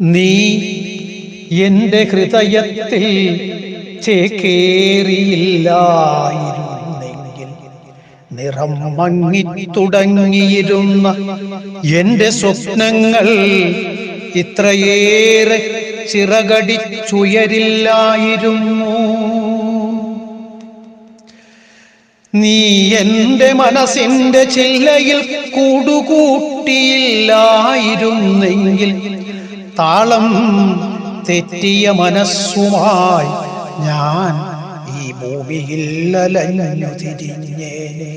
നീ എന്റെ ഹൃദയത്തിൽ ചേക്കേറിയില്ലായിരുന്നെങ്കിൽ നിറം മങ്ങിത്തുടങ്ങിയിരുന്ന എന്റെ സ്വപ്നങ്ങൾ ഇത്രയേറെ ചിറകടിച്ചുയരില്ലായിരുന്നു. നീ എന്റെ മനസ്സിന്റെ ചില്ലയിൽ കൂടുകൂട്ടിയില്ലായിരുന്നെങ്കിൽ താളം തെറ്റിയ മനസ്സുമായി ഞാൻ ഈ ഭൂമിയിൽ അലഞ്ഞു തിരിഞ്ഞേനെ.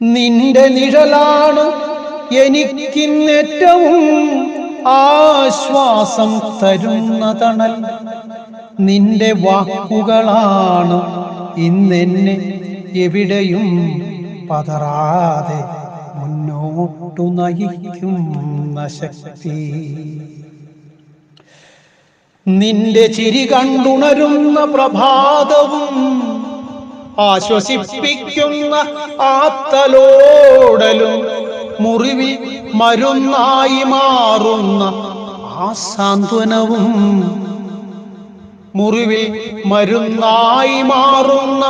നിന്റെ നിഴലാണ് എനിക്കിന്നേറ്റവും ആശ്വാസം തരുന്ന തണൽ. നിന്റെ വാക്കുകളാണ് ഇന്നെന്നെ എവിടെയും പതറാതെ മുന്നോട്ടു നയിക്കുന്ന ശക്തി. നിന്റെ ചിരി കണ്ടുണരുന്ന പ്രഭാതവും ആശ്വസിപ്പിക്കുന്ന ആത്തലോടലും മുറിവിൽ മരുന്നായി മാറുന്ന ആ സാന്ത്വനവും മുറിവിൽ മരുന്നായി മാറുന്ന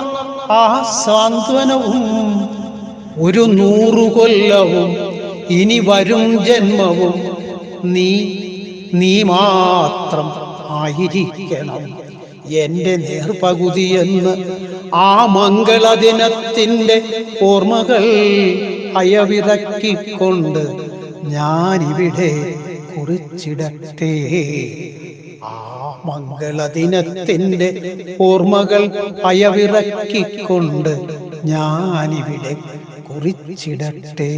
ആ സാന്ത്വനവും ഒരു നൂറു കൊല്ലവും ഇനി വരും ജന്മവും നീ നീ മാത്രം ആയിരിക്കണം. എന്റെ നേർപകുതി എന്ന് ആ മംഗളദിനത്തിന്റെ ഓർമ്മകൾ അയവിറക്കിക്കൊണ്ട് ഞാനിവിടെ കുറിച്ചിടട്ടെ. ആ മംഗളദിനത്തിന്റെ ഓർമ്മകൾ അയവിറക്കിക്കൊണ്ട് ഞാനിവിടെ കുറിച്ചിടട്ടെ.